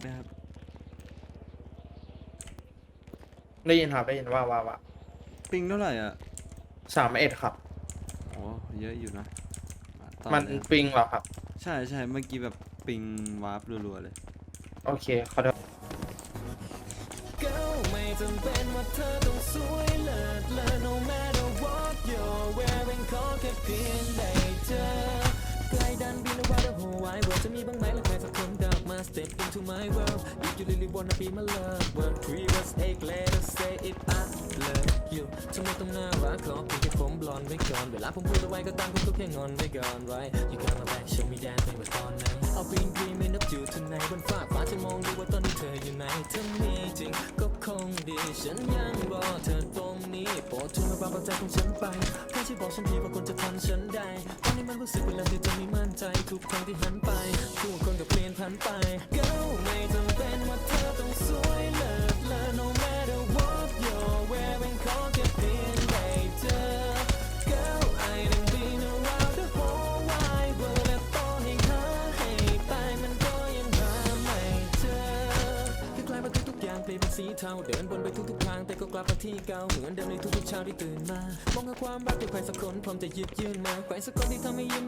ไหมครับ ได้ยินครับได้ยินว่าว่าว่าปิงเท่าไหร่อะสามเอ็ดครับ โอ้เยอะอยู่นะอะต่อมันเลยครับปิงเหรอครับ ใช่ใช่เมื่อกี้แบบปิงวาร์ปรัวๆเลย โอเคขอโทษ Girl ไม่จำเป็นว่าเธอต้องสวยเลิศเลอ no matter what you're wearing ขอแค่เพียงได้เจอใกล้ดันบินว่า the whole wide world จะมีบ้างไหมและใครสักคนกลับมา step into my world if you really wanna be my love one three was eight letters say it I love you ทำไมต้องน่ารักขอเพียงแค่ผมบลอนไว้ก่อน เวลาผมพูดเอาไว้ก็ตามผมก็แค่งอนไว้ก่อน right you got my back show me that ไม่ว่าตอนไหน I've been dreaming of you tonight บนฟ้าฟ้าจะมองดูว่าตอนนี้เธออยู่ไหนถ้ามีจริงก็คงดี ฉันยังรอเธอตรงนี้ โปรดช่วยมาบังเอาใจของฉันไปแค่ช่วยบอกฉันทีว่าคนจะทำฉันได้ ตอนนี้มันรู้สึกเวลาที่จะไม่มั่นใจทุกครั้งที่หันไป สีเทาเดินบนไปทุกๆทางแต่ก็กลับมาที่เก่าเหมือนเดิมในทุกๆเช้าที่ตื่นมามองหาความรักที่ใครสักคนพร้อมจะหยิบยื่นมาใครสักคนที่ทำให้ยิ้ม